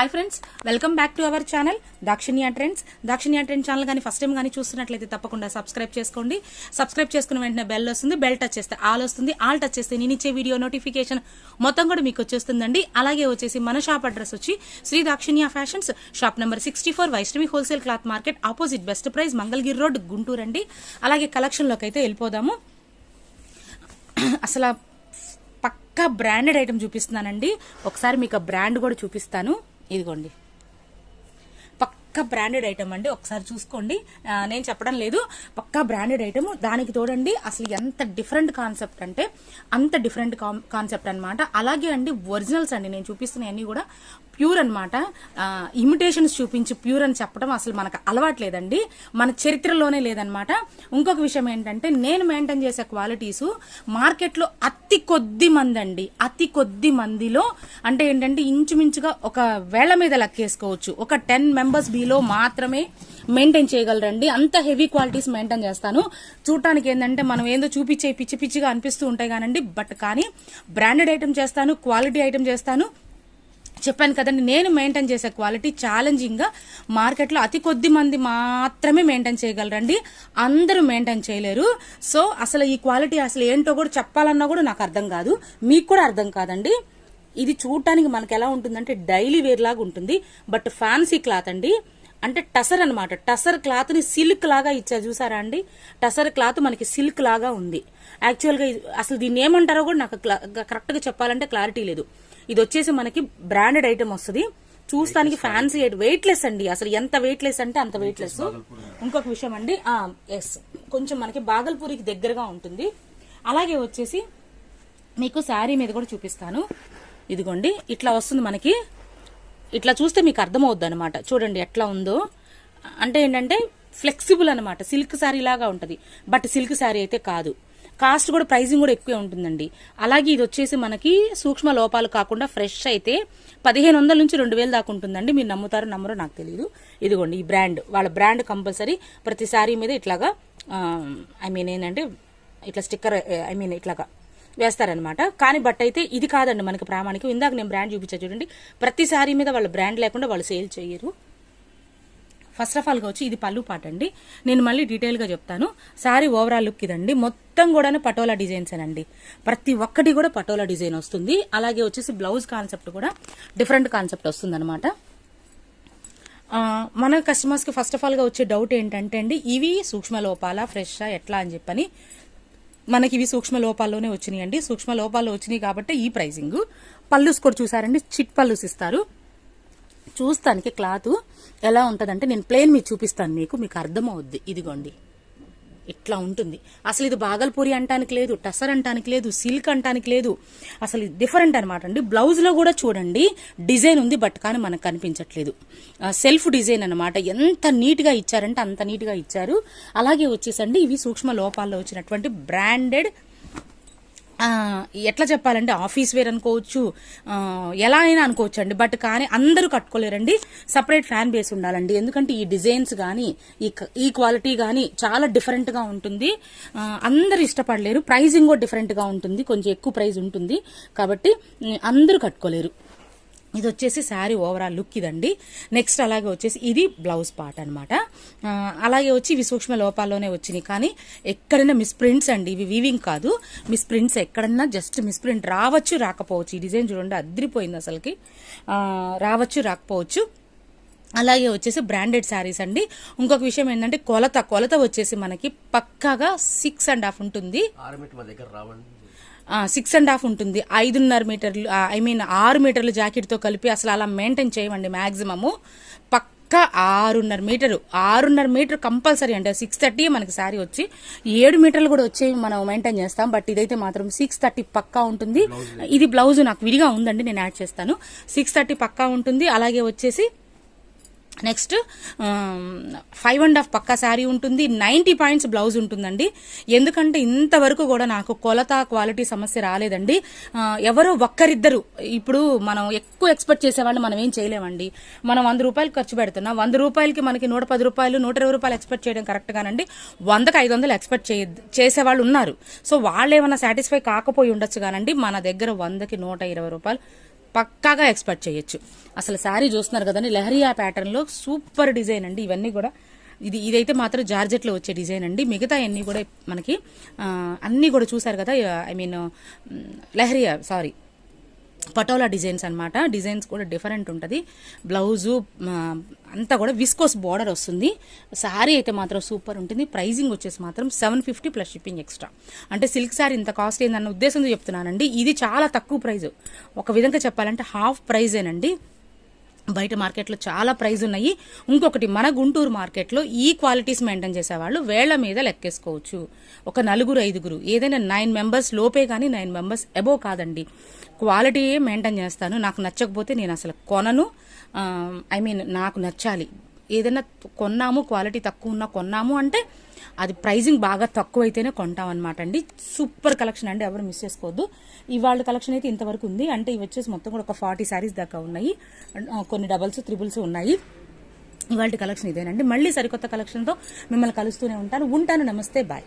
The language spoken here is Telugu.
Hi friends welcome back to our channel Dakshinya trends Dakshinya trend channel కానీ ఫస్ట్ టైం కానీ చూస్తున్నట్లయితే తప్పకుండా సబ్స్క్రైబ్ చేసుకోండి. సబ్స్క్రైబ్ చేసుకున్న వెంటనే బెల్ వస్తుంది బెల్ టచ్ చేస్తే ఆల్ వస్తుంది. ఆల్ టచ్ చేస్తే నేను ఇచ్చే వీడియో నోటిఫికేషన్ మొత్తం కూడా మీకు వచ్చేస్తుందండి. అలాగే వచ్చేసి మన షాప్ అడ్రస్ వచ్చి Shri Dakshinya fashions shop number sixty four Vaishnavi wholesale cloth market opposite best price Mangalagiri road Guntur అండి. అలాగే కలెక్షన్లోకి అయితే వెళ్ళిపోదాము. అసలు పక్కా బ్రాండెడ్ ఐటమ్ చూపిస్తున్నానండి. ఒకసారి మీకు ఆ బ్రాండ్ కూడా చూపిస్తాను. ఇదిగోండి. పక్కా బ్రాండెడ్ ఐటమ్ అండి ఒకసారి చూసుకోండి. నేను చెప్పడం లేదు. పక్కా బ్రాండెడ్ ఐటమ్ దానికి తోడండి. అసలు ఎంత డిఫరెంట్ కాన్సెప్ట్ అంటే అంత డిఫరెంట్ కాన్సెప్ట్ అనమాట అలాగే అండి ఒరిజినల్స్ అండి నేను చూపిస్తున్నాయన్నీ కూడా ప్యూర్ అనమాట ఇమిటేషన్స్ చూపించి ప్యూర్ అని చెప్పడం అసలు మనకు అలవాట్లేదండి. మన చరిత్రలోనే లేదనమాట ఇంకొక విషయం ఏంటంటే నేను మెయింటైన్ చేసే క్వాలిటీస్ మార్కెట్లో అతి కొద్ది మంది అండి అతి కొద్ది మందిలో అంటే ఏంటంటే ఇంచుమించుగా ఒక వేళ మీద లెక్కేసుకోవచ్చు. ఒక టెన్ మెంబర్స్ బిలో మాత్రమే మెయింటైన్ చేయగలరండి. అంత హెవీ క్వాలిటీస్ మెయింటైన్ చేస్తాను. చూడటానికి ఏంటంటే మనం ఏందో చూపించే పిచ్చి పిచ్చిగా అనిపిస్తూ ఉంటాయి కానండి. బట్ కానీ బ్రాండెడ్ ఐటమ్ చేస్తాను క్వాలిటీ ఐటమ్ చేస్తాను. చెప్పాను కదండి నేను మెయింటైన్ చేసే క్వాలిటీ ఛాలెంజింగ్గా మార్కెట్లో అతి కొద్ది మంది మాత్రమే మెయింటైన్ చేయగలరండి. అందరూ మెయింటైన్ చేయలేరు. సో అసలు ఈ క్వాలిటీ అసలు ఏంటో కూడా చెప్పాలన్నా కూడా నాకు అర్థం కాదు. మీకు కూడా అర్థం కాదండి. ఇది చూడటానికి మనకి ఎలా ఉంటుందంటే డైలీ వేర్ లాగా ఉంటుంది. బట్ ఫ్యాన్సీ క్లాత్ అండి. అంటే టసర్ అనమాట టసర్ క్లాత్ని సిల్క్ లాగా ఇచ్చా చూసారా అండి? టసర్ క్లాత్ మనకి సిల్క్ లాగా ఉంది. యాక్చువల్గా అసలు దీన్ని ఏమంటారో కూడా నాకు కరెక్ట్గా చెప్పాలంటే క్లారిటీ లేదు. ఇది వచ్చేసి మనకి బ్రాండెడ్ ఐటమ్ వస్తుంది. చూస్తానికి ఫ్యాన్సీ వెయిట్ లెస్ అండి. అసలు ఎంత వెయిట్ లెస్ అంటే అంత వెయిట్ లెస్ ఇంకొక విషయం అండి. ఎస్ కొంచెం మనకి బాగల్పూరికి దగ్గరగా ఉంటుంది. అలాగే వచ్చేసి మీకు శారీ మీద కూడా చూపిస్తాను. ఇదిగోండి. ఇట్లా వస్తుంది మనకి. ఇట్లా చూస్తే మీకు అర్థమవుద్ది అనమాట చూడండి ఎట్లా ఉందో. అంటే ఏంటంటే ఫ్లెక్సిబుల్ అనమాట సిల్క్ శారీ లాగా ఉంటుంది. బట్ సిల్క్ శారీ అయితే కాదు. కాస్ట్ కూడా ప్రైజింగ్ కూడా ఎక్కువే ఉంటుందండి. అలాగే ఇది వచ్చేసి మనకి సూక్ష్మ లోపాలు కాకుండా ఫ్రెష్ అయితే పదిహేను వందల నుంచి రెండు వేలు దాకా ఉంటుందండి. మీరు నమ్ముతారో నమ్మరో నాకు తెలియదు ఇదిగోండి ఈ బ్రాండ్. వాళ్ళ బ్రాండ్ కంపల్సరీ ప్రతి శారీ మీద ఇట్లాగా ఐ మీన్ ఏంటంటే ఇట్లా స్టిక్కర్ ఐ మీన్ ఇట్లాగా వేస్తారనమాట కానీ బట్ అయితే ఇది కాదండి మనకి ప్రామాణికం. ఇందాక నేను బ్రాండ్ చూపించా చూడండి. ప్రతి శారీ మీద వాళ్ళ బ్రాండ్ లేకుండా వాళ్ళు సేల్ చేయరు. ఫస్ట్ ఆఫ్ ఆల్గా వచ్చి ఇది పళ్ళు పాట అండి. నేను మళ్ళీ డీటెయిల్గా చెప్తాను. శారీ ఓవరాల్ లుక్ ఇదండి. మొత్తం కూడా పటోలా డిజైన్స్ అండి ప్రతి ఒక్కటి కూడా పటోలా డిజైన్ వస్తుంది. అలాగే వచ్చేసి బ్లౌజ్ కాన్సెప్ట్ కూడా డిఫరెంట్ కాన్సెప్ట్ వస్తుంది అనమాట మన కస్టమర్స్కి ఫస్ట్ ఆఫ్ ఆల్గా వచ్చే డౌట్ ఏంటంటే అండి ఇవి సూక్ష్మ లోపాల ఫ్రెషా ఎట్లా అని చెప్పని మనకి ఇవి సూక్ష్మ లోపాల్లోనే వచ్చినాయి అండి సూక్ష్మ లోపాల్లో వచ్చినాయి కాబట్టి ఈ ప్రైజింగ్ పళ్ళుస్ కూడా చూసారండి. చిట్ పళ్ళుస్ ఇస్తారు. చూస్తానికి క్లాత్ ఎలా ఉంటుందంటే నేను ప్లేన్ మీకు చూపిస్తాను మీకు మీకు అర్థమవుద్ది. ఇదిగోండి. ఇట్లా ఉంటుంది. అసలు ఇది బాగల్పూరి అంటానికి లేదు టసర్ అంటానికి లేదు సిల్క్ అంటానికి లేదు. అసలు ఇది డిఫరెంట్ అనమాట అండి. బ్లౌజ్లో కూడా చూడండి డిజైన్ ఉంది బట్ కానీ మనకు కనిపించట్లేదు. సెల్ఫ్ డిజైన్ అనమాట ఎంత నీట్గా ఇచ్చారంటే అంత నీట్గా ఇచ్చారు. అలాగే వచ్చేసండి ఇవి సూక్ష్మ లోపాల్లో వచ్చినటువంటి బ్రాండెడ్ ఎట్లా చెప్పాలంటే ఆఫీస్ వేర్ అనుకోవచ్చు ఎలా అయినా అనుకోవచ్చు అండి బట్ కానీ అందరూ కట్టుకోలేరండి. సపరేట్ ఫ్యాన్ బేస్ ఉండాలండి. ఎందుకంటే ఈ డిజైన్స్ కానీ ఈ ఈ క్వాలిటీ కానీ చాలా డిఫరెంట్గా ఉంటుంది. అందరూ ఇష్టపడలేరు. ప్రైజింగ్ కూడా డిఫరెంట్గా ఉంటుంది. కొంచెం ఎక్కువ ప్రైజ్ ఉంటుంది. కాబట్టి అందరూ కట్టుకోలేరు. ఇది వచ్చేసి శారీ ఓవరాల్ లుక్ ఇదండి. నెక్స్ట్ అలాగే వచ్చేసి ఇది బ్లౌజ్ పార్ట్ అనమాట అలాగే వచ్చి ఇవి సూక్ష్మ లోపాల్లోనే వచ్చినాయి. కానీ ఎక్కడైనా మిస్ ప్రింట్స్ అండి ఇవి వీవింగ్ కాదు. మిస్ ప్రింట్స్ ఎక్కడన్నా జస్ట్ మిస్ ప్రింట్ రావచ్చు రాకపోవచ్చు. ఈ డిజైన్ చూడండి అదిరిపోయింది అసలుకి. రావచ్చు రాకపోవచ్చు. అలాగే వచ్చేసి బ్రాండెడ్ శారీస్ అండి. ఇంకొక విషయం ఏంటంటే కొలత కొలత వచ్చేసి మనకి పక్కాగా సిక్స్ అండ్ హాఫ్ ఉంటుంది. సిక్స్ అండ్ హాఫ్ ఉంటుంది. ఐదున్నర మీటర్లు ఐ మీన్ ఆరు మీటర్లు జాకెట్తో కలిపి అసలు అలా మెయింటైన్ చేయమండి మ్యాక్సిమము పక్కా ఆరున్నర మీటరు. ఆరున్నర మీటర్ కంపల్సరీ అంటే సిక్స్ థర్టీ మనకి శారీ వచ్చి ఏడు మీటర్లు కూడా వచ్చి మనం మెయింటైన్ చేస్తాం. బట్ ఇదైతే మాత్రం సిక్స్ థర్టీ పక్కా ఉంటుంది. ఇది బ్లౌజ్ నాకు విడిగా ఉందండి నేను యాడ్ చేస్తాను. సిక్స్ థర్టీ పక్కా ఉంటుంది. అలాగే వచ్చేసి నెక్స్ట్ ఫైవ్ అండ్ హాఫ్ పక్కా శారీ ఉంటుంది నైంటీ పాయింట్స్ బ్లౌజ్ ఉంటుందండి. ఎందుకంటే ఇంతవరకు కూడా నాకు కొలత క్వాలిటీ సమస్య రాలేదండి. ఎవరో ఒక్కరిద్దరు ఇప్పుడు మనం ఎక్కువ ఎక్స్పెక్ట్ చేసేవాళ్ళు మనం ఏం చేయలేమండి. మనం వంద రూపాయలు ఖర్చు పెడుతున్నాం. వంద రూపాయలకి మనకి నూట పది రూపాయలు నూట ఇరవై రూపాయలు ఎక్స్పెక్ట్ చేయడం కరెక్ట్ గానండి. వందకి ఐదు వందలు ఎక్స్పెక్ట్ చేయ చేసేవాళ్ళు ఉన్నారు. సో వాళ్ళు ఏమైనా సాటిస్ఫై కాకపోయి ఉండొచ్చు కానండి మన దగ్గర వందకి నూట ఇరవై రూపాయలు. పక్కాగా ఎక్స్పెక్ట్ చేయొచ్చు. అసలు శారీ చూస్తున్నారు కదండి లహరియా ప్యాటర్న్లో సూపర్ డిజైన్ అండి ఇవన్నీ కూడా. ఇది ఇదైతే మాత్రం జార్జెట్లో వచ్చే డిజైన్ అండి. మిగతా అన్నీ కూడా మనకి అన్నీ కూడా చూసారు కదా I mean Lehariya sari. Patola designs అనమాట డిజైన్స్ కూడా డిఫరెంట్ ఉంటుంది. బ్లౌజు అంతా కూడా విస్కోస్ బార్డర్ వస్తుంది. శారీ అయితే మాత్రం సూపర్ ఉంటుంది. ప్రైజింగ్ వచ్చేసి మాత్రం seven fifty plus shipping extra. అంటే సిల్క్ శారీ ఇంత కాస్ట్ ఏందన్న ఉద్దేశంతో చెప్తున్నానండి. ఇది చాలా తక్కువ ప్రైజ్. ఒక విధంగా చెప్పాలంటే హాఫ్ ప్రైజేనండి. బయట మార్కెట్లో చాలా ప్రైజ్ ఉన్నాయి. ఇంకొకటి మన గుంటూరు మార్కెట్లో ఈ క్వాలిటీస్ మెయింటైన్ చేసేవాళ్ళు వేళ్ళ మీద లెక్కేసుకోవచ్చు. ఒక నలుగురు ఐదుగురు ఏదైనా నైన్ మెంబర్స్ లోపే కానీ నైన్ మెంబర్స్ అబోవ్ కాదండి. క్వాలిటీయే మెయింటైన్ చేస్తాను. నాకు నచ్చకపోతే నేను అసలు కొనను. ఐ మీన్ నాకు నచ్చాలి. ఏదైనా కొన్నాము క్వాలిటీ తక్కువ ఉన్నా కొన్నాము అంటే అది ప్రైజింగ్ బాగా తక్కువ అయితేనే కొంటాం అనమాట అండి. సూపర్ కలెక్షన్ అండి ఎవరు మిస్ చేసుకోవద్దు. ఇవాళ కలెక్షన్ అయితే ఇంతవరకు ఉంది. అంటే ఇవి వచ్చేసి మొత్తం కూడా ఒక ఫార్టీ శారీస్ దాకా ఉన్నాయి. కొన్ని డబల్స్ త్రిబుల్స్ ఉన్నాయి. ఇవాళ కలెక్షన్ ఇదేనండి. మళ్ళీ సరికొత్త కలెక్షన్తో మిమ్మల్ని కలుస్తూనే ఉంటాను. ఉంటాను. నమస్తే. బాయ్